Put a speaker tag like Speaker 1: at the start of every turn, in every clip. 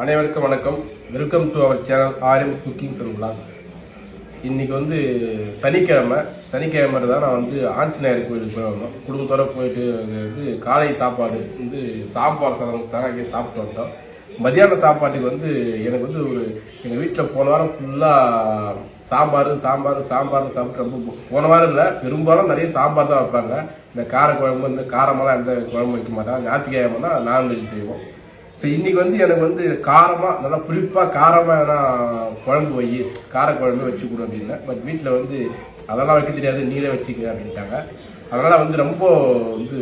Speaker 1: அனைவருக்கும் வணக்கம். Welcome to our channel RM cooking சொல்லுங்களா பிளாக்ஸ் வந்து சனிக்கிழமை. சனிக்கிழமை தான் நான் வந்து ஆஞ்சநேயர் கோயிலுக்கு போய் வந்தோம். குடும்பத்தோட போயிட்டு வந்து காலை சாப்பாடு வந்து சாம்பார் சாதம் தான் சாப்பிட்டு வந்தோம். மதியான சாப்பாட்டுக்கு வந்து எனக்கு வந்து ஒரு எங்கள் வீட்டில் போன வாரம் ஃபுல்லாக சாம்பார் சாம்பார் சாம்பார் சாப்பிட்டு ரொம்ப போன வாரம் இல்லை பெரும்பாலும் நிறைய சாம்பார் தான் வைப்பாங்க. இந்த காரக்குழம்பு இந்த காரமெல்லாம் எந்த குழம்பு வைக்க மாட்டாங்க. ஞாயிற்றுக்கிழமை நான்வெஜ் செய்வோம். ஸோ இன்னைக்கு வந்து எனக்கு வந்து காரமா நல்லா புளிப்பா காரமா எதனா குழம்பு வை. காரக்குழம்பு வச்சு கொடு அப்படின்னா. பட் வீட்டில் வந்து அதெல்லாம் வைக்க தெரியாது. நீங்களே வச்சுக்க அப்படின்ட்டாங்க. அதனால வந்து ரொம்ப வந்து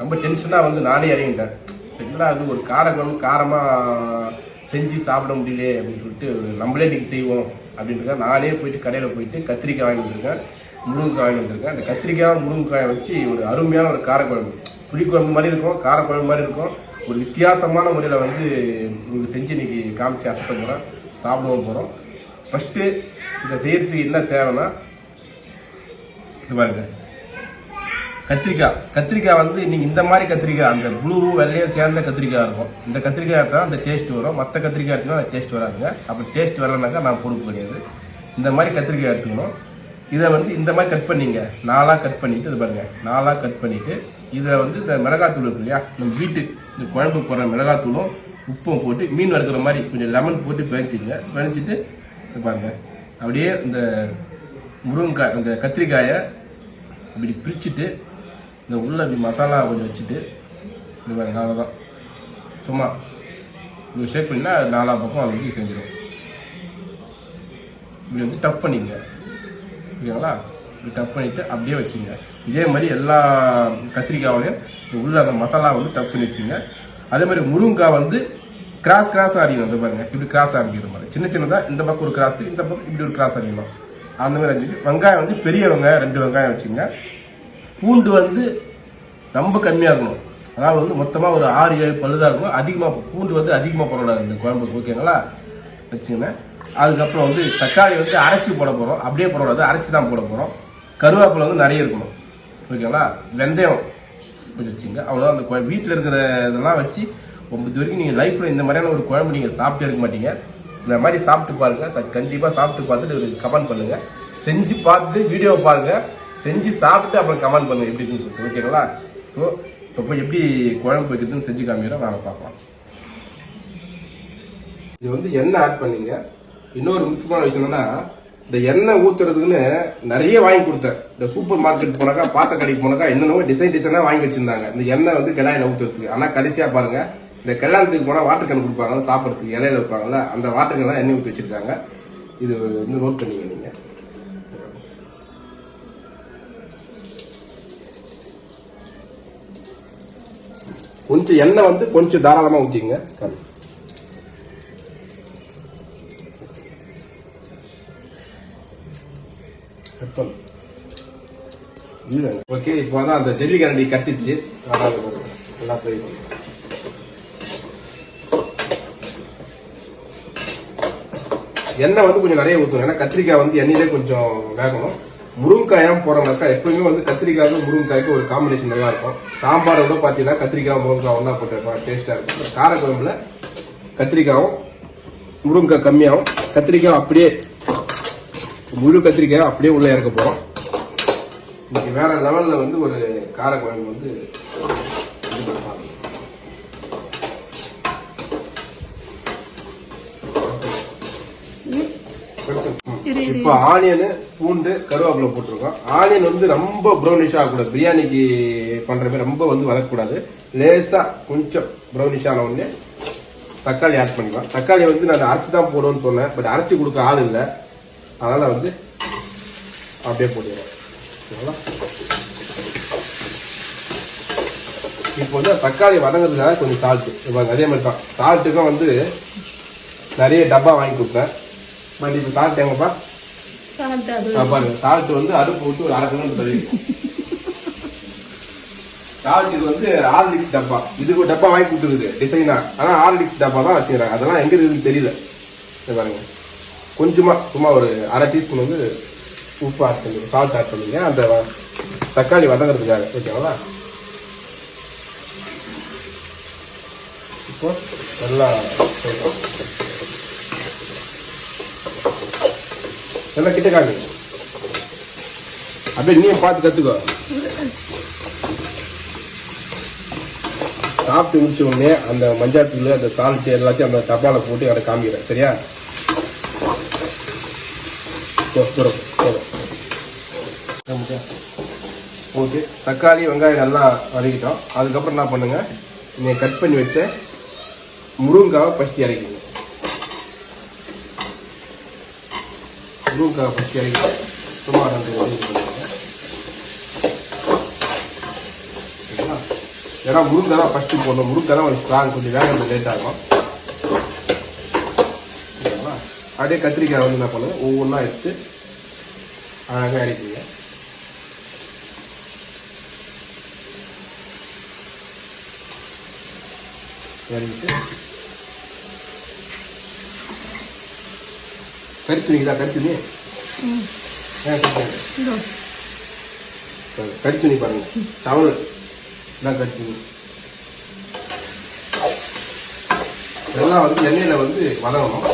Speaker 1: ரொம்ப டென்ஷனாக வந்து நானே இறங்கிட்டேன். சரிங்களா அது ஒரு காரக்குழம்பு காரமா செஞ்சு சாப்பிட முடியலையே அப்படின்னு சொல்லிட்டு நம்மளே இன்றைக்கி செய்வோம் அப்படின்ட்டு நானே போயிட்டு கடையில் போயிட்டு கத்திரிக்காய் வாங்கி வந்திருக்கேன். முருங்கைக்காய் வாங்கி வந்திருக்கேன். அந்த கத்திரிக்காய் முருங்கைக்காயை வச்சு ஒரு அருமையான ஒரு காரக்குழம்பு புளிக்குழம்பு மாதிரி இருக்கும் காரக்குழம்பு மாதிரி இருக்கும். ஒரு வித்தியாசமான முறையில் வந்து உங்களுக்கு செஞ்சு இன்னைக்கு காமிச்சு அசத்த போகிறோம் சாப்பிடவும் போகிறோம் ஃபஸ்ட்டு இதை செய்யறதுக்கு என்ன தேவைன்னா இது பாருங்க. கத்திரிக்காய். கத்திரிக்காய் வந்து நீங்க இந்த மாதிரி கத்திரிக்காய் அந்த ப்ளூ வெள்ளையும் சேர்ந்த கத்திரிக்காய் இருக்கும். இந்த கத்திரிக்காய் எடுத்தால் அந்த டேஸ்ட் வரும். மற்ற கத்திரிக்காய் எடுத்தா அந்த டேஸ்ட் வராதுங்க. அப்போ டேஸ்ட் வரலனாக்கா நான் பொறுப்பு கிடையாது. இந்த மாதிரி கத்திரிக்காய் எடுத்துக்கணும். இதை வந்து இந்த மாதிரி கட் பண்ணிங்க. நாலாக கட் பண்ணிவிட்டு இது பாருங்கள் நாலாக கட் பண்ணிவிட்டு இதை வந்து இந்த மிளகாத்தூள் இருக்கு இல்லையா? நம்ம வீட்டு இந்த குழம்பு போடுற மிளகாத்தூளும் உப்பும் போட்டு மீன் வறுக்கிற மாதிரி கொஞ்சம் லெமன் போட்டு பிணைச்சிங்க பிணைச்சிட்டு பாருங்கள் பாருங்க. அப்படியே இந்த முருங்கைக்காய் இந்த கத்திரிக்காயை அப்படி பிரிச்சுட்டு இந்த உள்ள இப்படி மசாலா கொஞ்சம் வச்சுட்டு இது பாருங்க அவ்வளோதான் சும்மா இப்படி ஷேப் பண்ணினா நாலா பக்கம் அது வந்து செஞ்சிடும். இப்படி வந்து டஃப் பண்ணிக்கங்க ஓகேங்களா இப்படி டஃப் பண்ணிவிட்டு அப்படியே வச்சுங்க. இதே மாதிரி எல்லா கத்திரிக்காயிலையும் உள்ள அந்த மசாலா வந்து டஃப் பண்ணி வச்சுங்க. அதே மாதிரி முருங்காய் வந்து கிராஸ் கிராஸ் அடிக்கணும் அந்த பாருங்க இப்படி கிராஸ் அடிக்கிற மாதிரி. சின்ன சின்னதாக இந்த பக்கம் ஒரு கிராஸ் இந்த பக்கம் இப்படி ஒரு கிராஸ் அடிக்கணும் அந்த மாதிரி அடிச்சு வெங்காயம் வந்து பெரிய வெங்காயம் ரெண்டு வெங்காயம் வச்சுங்க. பூண்டு வந்து ரொம்ப கம்மியாக இருக்கணும் அதாவது வந்து மொத்தமாக ஒரு ஆறு ஏழு பழுதாக இருக்கும் அதிகமாக பூண்டு வந்து அதிகமாக போடக்கூடாது இந்த குழம்புக்கு ஓகேங்களா? வச்சுங்க. அதுக்கப்புறம் வந்து தக்காளி வந்து அரைச்சி போட போகிறோம் அப்படியே போடக்கூடாது. அரைச்சி தான் போட போகிறோம் கருவேப்பிலை வந்து நிறைய இருக்கணும். ஓகேங்களா வெந்தயம் கொஞ்சம் வச்சுங்க. அவ்வளோதான் அந்த வீட்டில் இருக்கிற இதெல்லாம் வச்சு ஒன்பது வரைக்கும் நீங்கள் லைஃப்பில் இந்த மாதிரியான ஒரு குழம்பு நீங்கள் சாப்பிட்டே இருக்க மாட்டீங்க. இந்த மாதிரி சாப்பிட்டு பாருங்கள் கண்டிப்பாக சாப்பிட்டு பார்த்துட்டு ஒரு கமெண்ட் பண்ணுங்கள் செஞ்சு பார்த்துட்டு வீடியோவை பாருங்கள் செஞ்சு சாப்பிட்டு அப்புறம் கமெண்ட் பண்ணுங்கள் எப்படி இருக்குன்னு சொல்லிட்டு. ஓகேங்களா? ஸோ இப்போ போய் எப்படி குழம்பு வைக்கிறதுன்னு செஞ்சு காமிக்கிறோம். நாங்கள் பார்க்கலாம். இது வந்து எண்ணெய் ஆட் பண்ணீங்க. இன்னொரு முக்கியமான விஷயம் என்னன்னா இந்த எண்ணெய் ஊத்துறதுக்குன்னு நிறைய வாங்கி கொடுத்தேன். இந்த சூப்பர் மார்க்கெட் போனாக்கா பாத்த கடைக்கு போனாக்கா என்னென்னவோ டிசைன் டிசைனா வாங்கி வச்சிருந்தாங்க. இந்த எண்ணெய் வந்து கிடாயில ஊத்துறதுக்கு. ஆனா கடைசியா பாருங்க இந்த கல்யாணத்துக்கு போனா வாட்டர் கேன் கொடுப்பாங்க சாப்பிட்றதுக்கு இலையில வைப்பாங்கல்ல அந்த வாட்டர் கேன் எண்ணெய் ஊற்றி வச்சிருக்காங்க. இது வந்து நோட் பண்ணிங்க நீங்க. கொஞ்சம் எண்ணெய் வந்து கொஞ்சம் தாராளமா ஊத்திங்க பெப்பர் ஓகே இப்போ தான் அந்த ஜெல்லி கரண்டி கட்டிச்சு. நல்லா போய் எண்ணெய் வந்து கொஞ்சம் நிறைய ஊற்றணும் ஏன்னா கத்திரிக்காய் வந்து எண்ணெயிலே கொஞ்சம் வேகணும். முருங்காயம் போறோம்னாக்கா எப்பவுமே வந்து கத்திரிக்காய் வந்து முருங்காய்க்கு ஒரு காம்பினேஷன் நல்லா இருக்கும். சாம்பாரோட பார்த்தீங்கன்னா கத்திரிக்காய் முருங்காய் ஒன்றா போட்டு டேஸ்டா இருக்கும். காரக்குழம்புல கத்திரிக்காயும் முருங்காய் கம்மியாகும். கத்திரிக்காய் அப்படியே முழு கத்திரிக்காய் அப்படியே உள்ள இறக்க போறோம். இன்னைக்கு வேற லெவல்ல வந்து ஒரு காரக்குழம்பு வந்து இது. இப்போ ஆனியன் பூண்டு கருவேப்பிலை போட்டிருக்கோம். ஆனியன் வந்து ரொம்ப ப்ரௌனிஷ் ஆகக்கூடாது பிரியாணிக்கு மாதிரி ரொம்ப வந்து வதக்கக்கூடாது லேசா கொஞ்சம் ப்ரௌனிஷ் ஆன உடனே தக்காளி ஆட் பண்ணிக்கலாம். தக்காளி வந்து நான் அரைச்சு தான் போடுவேன்னு சொன்னேன். பட் அரைச்சு கொடுக்க ஆள் இல்லை. அதனால வந்து அப்படியே போட்டுக்கிறேன். ஓகேங்களா? இப்போ வந்து தக்காளி வதங்கிறதுக்காக கொஞ்சம் சால்ட்டு அதே மாதிரி தான். சால்ட்டுக்கும் வந்து நிறைய டப்பா வாங்கி கொடுத்தேன் பட் இப்போ சால்ட் எங்கப்பா? பாருங்க. சால்ட் வந்து அடுப்பு விட்டு ஒரு அரை கிலோ தள்ளி சால்ட் இது வந்து ஆர்லிக்ஸ் டப்பா. இதுக்கு ஒரு டப்பா வாங்கி கொடுத்துருக்குது டிசைனா ஆனா ஆர்லிக்ஸ் டப்பா தான் வச்சுக்கிறாங்க. அதெல்லாம் எங்க இருக்குன்னு தெரியல. இதை பாருங்க. கொஞ்சமா சும்மா ஒரு அரை டீஸ்பூன் வந்து உப்பு ஆட் பண்ணி சால்ட் ஆட் பண்ணிங்க அந்த தக்காளி வதங்கிறதுக்காக. ஓகேங்களா இப்போ நல்லா நல்லா கிட்ட காமி அப்படியே நீயும் பார்த்து கற்றுக்கோ சாப்பிட்டு முடிச்ச உடனே அந்த மஞ்சாத்தூள் அந்த சால்ட்டு எல்லாத்தையும் அந்த டப்பாவில் போட்டு அதை காமிக்கிறேன். சரியா? போ, ஓகே. தக்காளி வெங்காயம் நல்லா வதக்கிட்டோம். அதுக்கப்புறம் என்ன பண்ணுங்க? நீங்கள் கட் பண்ணி வச்ச முருங்காவை ஃபஸ்ட்டு இறக்கிங்க முருங்காவை ஃபஸ்ட்டு இறக்கி சும்மா ஏன்னா முருங்கை தான் ஃபஸ்ட்டு போடணும். முருங்கை தான் கொஞ்சம் ஸ்ட்ராங் கொஞ்சம் வேகம் லேட் ஆகும் சரிங்களா? அப்படியே கத்திரிக்காய் வந்து என்ன பண்ணுங்க ஒவ்வொன்றா எடுத்து அழகாக இறக்கிங்க இறங்கிட்டு கறித்துணிக்குதா கறித்துணி கறித்துணி. பாருங்க, டவல் இதான் கறித்துணி இதெல்லாம் வந்து எண்ணெயில் வந்து வதங்கணும்.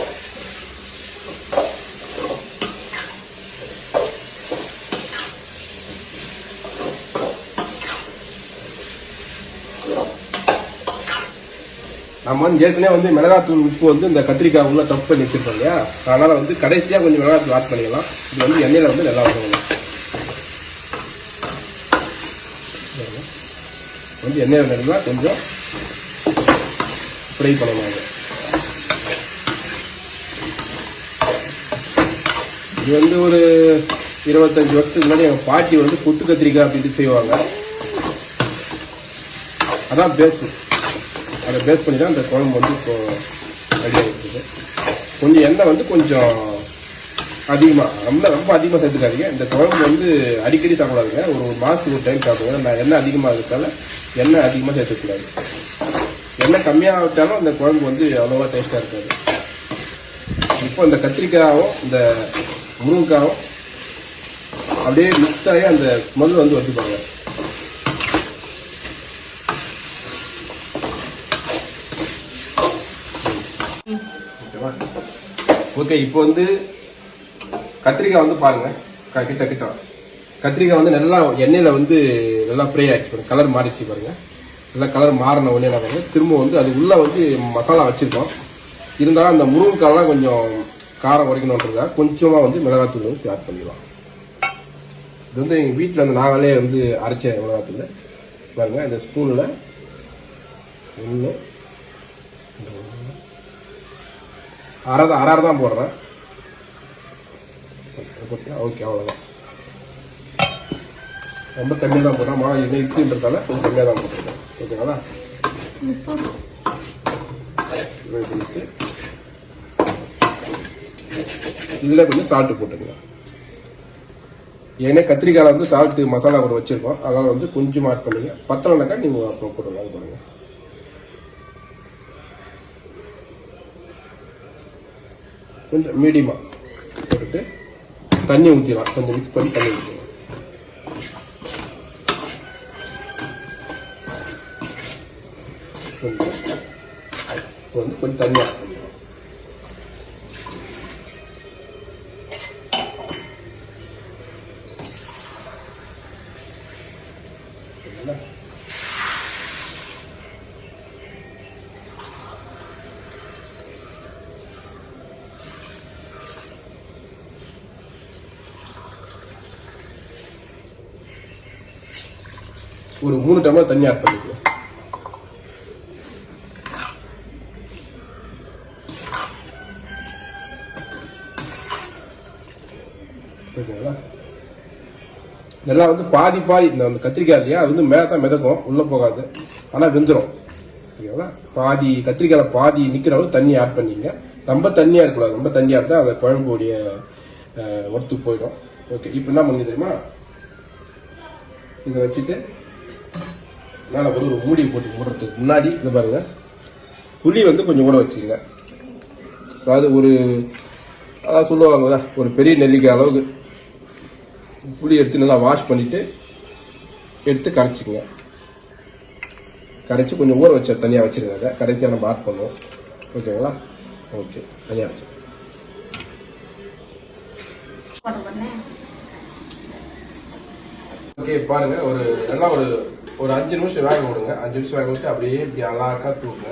Speaker 1: நம்ம வந்து ஏற்கனவே வந்து மிளகாத்தூள் உப்பு வந்து இந்த கத்திரிக்காய் உள்ள டப் பண்ணி வச்சிருக்கோம் இல்லையா? அதனால வந்து கடைசியாக கொஞ்சம் மிளகாத்தூள் ஆட் பண்ணிக்கலாம் இது வந்து எண்ணெயில் வந்து நல்லா வரும் வந்து எண்ணெயில் நல்லா கொஞ்சம் ஃப்ரை பண்ணணும் அது. இது வந்து ஒரு இருபத்தஞ்சு வருஷத்துக்கு முன்னாடி எங்கள் பாட்டி வந்து புட்டு கத்திரிக்காய் அப்படின்ட்டு செய்வாங்க. அதான் பேஸ்ட் அதை பேஸ் பண்ணி தான் அந்த குழம்பு வந்து இப்போ ரெடி ஆகிடுது கொஞ்சம் எண்ணெய் வந்து கொஞ்சம் அதிகமாக ரொம்ப ரொம்ப அதிகமாக சேர்த்துக்காதீங்க. இந்த குழம்பு வந்து அடிக்கடி சாப்பிடாதுங்க. ஒரு ஒரு மாதத்துக்கு ஒரு டைம் சாப்பிடுங்க. நான் எண்ணெய் அதிகமாக இருக்கிறதால எண்ணெய் அதிகமாக சேர்த்துக்கூடாது. எண்ணெய் கம்மியாக விட்டாலும் அந்த குழம்பு வந்து அவ்வளோவா டேஸ்ட்டாக இருக்காது. இப்போ இந்த கத்திரிக்காயும் இந்த முருங்கைக்காயும் அப்படியே மிக்ஸ் ஆகி அந்த ஸ்மெல் வந்து வச்சுப்பாங்க ஓகே இப்போ வந்து கத்திரிக்காய் வந்து பாருங்க. கிட்ட கிட்ட. கத்திரிக்காய் வந்து நல்லா எண்ணெயில் வந்து நல்லா ஃப்ரை ஆகிடுச்சு பாருங்க. கலர் மாறிடுச்சு பாருங்க. நல்லா கலர் மாறின உடனே நான் பாருங்க திரும்ப வந்து அது உள்ளே வந்து மசாலா வச்சுருக்கோம். இருந்தாலும் அந்த முருங்கைக்காலாம் கொஞ்சம் காரம் குறைக்கணுன்றதுக்காக கொஞ்சமாக வந்து மிளகாத்தூள் வந்து ஆட் பண்ணிடலாம் இது வந்து எங்கள் வீட்டில் வந்து நாங்களே வந்து அரைச்ச மிளகாத்தூள். பாருங்கள் இந்த ஸ்பூனில் ஒன்று அரை தான் அரை தான் போடுறேன் ஓகே அவ்வளோதான் ரொம்ப கம்மியாக தான் போடுறேன் மாவு இது இட்லின்றதால கொஞ்சம் கம்மியாக தான் போட்டுருக்கேன் ஓகேங்களா? இதில் கொஞ்சம் சால்ட்டு போட்டுக்கங்க. ஏன்னா கத்திரிக்காயில் வந்து சால்ட்டு மசாலா கூட வச்சுருக்கோம். அதனால் வந்து கொஞ்சம் ஆட் பண்ணுங்கள் பத்தலைனாக்கா நீங்கள் அப்புறம் போடுங்க அது கொஞ்சம் மீடியமாக போட்டுட்டு தண்ணி ஊற்றிடலாம் கொஞ்சம் மிக்ஸ் பண்ணி தண்ணி ஊற்றிடலாம் கொஞ்சம் வந்து கொஞ்சம் தண்ணி ஆட் ஒரு மூணு டம்ளர் தண்ணி ஆட் பண்ணிக்கலாம் ஓகேங்களா? இதெல்லாம் வந்து பாதி பாதி இந்த அந்த கத்திரிக்காய் இல்லையா அது வந்து மேலே தான் மிதக்கும் உள்ளே போகாது. ஆனால் வெந்துடும் ஓகேங்களா? பாதி கத்திரிக்காயில் பாதி நிற்கிற அளவு தண்ணி ஆட் பண்ணிங்க. ரொம்ப தண்ணியாக இருக்கக்கூடாது. ரொம்ப தண்ணியாக இருந்தால் அந்த குழம்புடைய ஒர்த்து போயிடும். ஓகே இப்போ என்ன பண்ணி தெரியுமா? இதை வச்சுட்டு மேலே கூட ஒரு மூடி போட்டு மூடுறதுக்கு முன்னாடி இது பாருங்க. புளி வந்து கொஞ்சம் கூட வச்சுங்க. அதாவது ஒரு அதாவது சொல்லுவாங்கல்ல ஒரு பெரிய நெல்லிக்காய் அளவுக்கு புளி எடுத்து நல்லா வாஷ் பண்ணிட்டு எடுத்து கரைச்சிங்க. கரைச்சி கொஞ்சம் ஊற வச்ச தனியாக வச்சிருங்க அதை. கடைசியாக நம்ம ஆட் பண்ணுவோம். ஓகேங்களா? ஓகே தனியாக வச்சு. ஓகே பாருங்க. ஒரு நல்லா ஒரு ஒரு அஞ்சு நிமிஷம் வேக விடுங்க. அஞ்சு நிமிஷம் வேக விட்டு அப்படியே இப்படி அழகா தூக்குங்க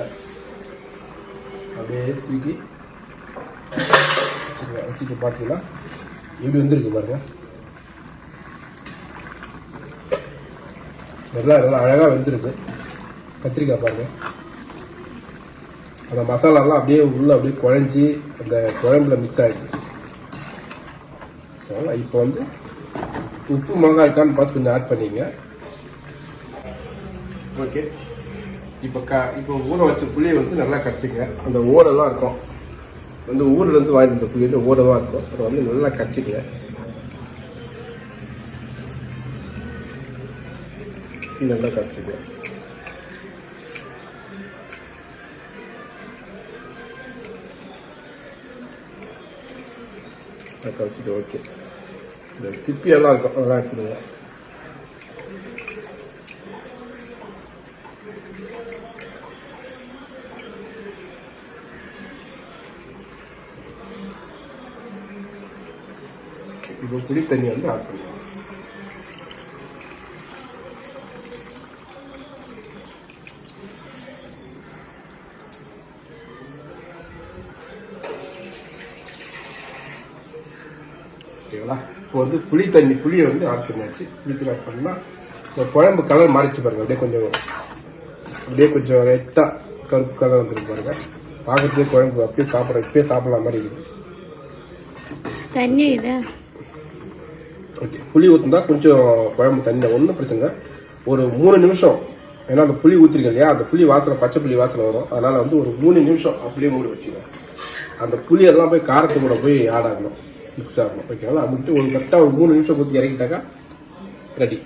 Speaker 1: அப்படியே தூக்கி வச்சுட்டு பார்த்தீங்கன்னா இப்படி வந்துருக்கு பாருங்க. நல்லா நல்லா அழகாக வெந்திருக்கு. கத்திரிக்காய் பாருங்க. அந்த மசாலாலாம் அப்படியே உள்ள அப்படியே குழஞ்சி அந்த குழம்புல மிக்ஸ் ஆகிடுச்சு இப்போ வந்து உப்பு மிளகா இருக்கான்னு பார்த்து கொஞ்சம் ஆட் பண்ணிங்க ஓகே. இப்போ க இப்போ ஊற வச்ச புளியை வந்து நல்லா கடிச்சிங்க அந்த ஓடெல்லாம் இருக்கும். வந்து ஊர்லேருந்து வாங்கிட்டு வந்த புளி வந்து ஓடெல்லாம் இருக்கும். அதை வந்து நல்லா கடிச்சிங்க நல்லா கடிச்சிங்க கடிச்சிட்டு ஓகே. இந்த திப்பியெல்லாம் இருக்கும். அதெல்லாம் எடுத்துடுங்க இப்போ புளி தண்ணி வந்து ஆட் பண்ணுவோம் ஓகேங்களா இப்போ வந்து புளி தண்ணி புளியை வந்து ஆட் பண்ணியாச்சு. புளித்தண்ணி ஆட் பண்ணால் இந்த குழம்பு கலர் மாறிச்சு பாருங்க. அப்படியே கொஞ்சம் அப்படியே கொஞ்சம் ரெட்டாக கருப்பு கலர் வந்துருக்கு பாருங்க. பார்க்கறதுக்கே குழம்பு அப்படியே சாப்பிட்ற இப்பயே சாப்பிடலாம் மாதிரி இருக்குது.
Speaker 2: தண்ணி இதா?
Speaker 1: ஓகே புளி ஊற்றுந்தா கொஞ்சம் குழம்பு தண்ணி ஒன்றும் பிரச்சனை இல்லை. ஒரு மூணு நிமிஷம். ஏன்னா அந்த புளி ஊற்றிருக்கேன் இல்லையா? அந்த புளி வாசனை பச்சை புளி வாசனை வரும். அதனால் வந்து ஒரு மூணு நிமிஷம் அப்படியே மூடி வச்சுக்கோங்க அந்த புளி எல்லாம் போய் காரத்து கூட போய் ஆட் ஆகணும். மிக்ஸ் ஆகணும். ஓகேங்களா அப்படின்ட்டு ஒரு கரெக்டாக ஒரு மூணு நிமிஷம் ஊற்றி இறக்கிட்டாக்கா ரெடி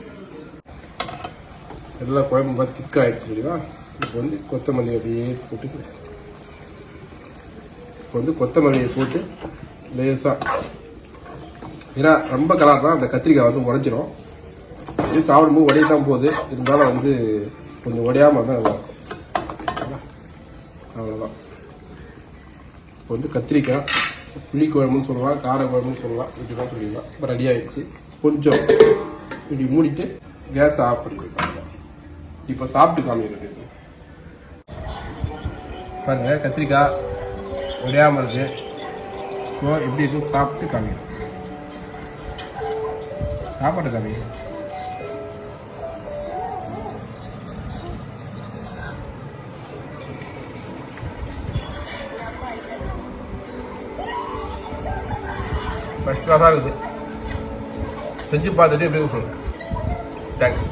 Speaker 1: எல்லாம் குழம்பு பார்த்து திக்காக சரிங்களா இல்லையா இப்போ வந்து கொத்தமல்லி அப்படியே போட்டு இப்போ வந்து கொத்தமல்லியை போட்டு லேசாக ஏன்னா ரொம்ப கலர்னா அந்த கத்திரிக்காய் வந்து உடஞ்சிரும். இது சாப்பிடும்போது உடைய தான் போகுது. இருந்தாலும் வந்து கொஞ்சம் உடையாமல் தான் நல்லா அவ்வளோதான் இப்போ வந்து கத்திரிக்காய் புளி குழம்புன்னு சொல்லலாம் கார குழம்புன்னு சொல்லலாம் இப்படிதான் சொல்லிடலாம். இப்போ ரெடி ஆகிடுச்சு கொஞ்சம் இப்படி மூடிட்டு கேஸ் ஆஃப் பண்ணிக்கலாம் இப்போ சாப்பிட்டு காமிக்கிறது பாருங்கள் கத்திரிக்காய் உடையாமல் இருக்குது ஸோ எப்படி இருக்கும் சாப்பிட்டு காமிக்கிறேன் சாப்பாடு காமிக்கிறேன் ஃபர்ஸ்ட் கிளாஸாக இருக்குது செஞ்சு பார்த்துட்டு எப்படி சொல்லுங்கள் தேங்க்ஸ்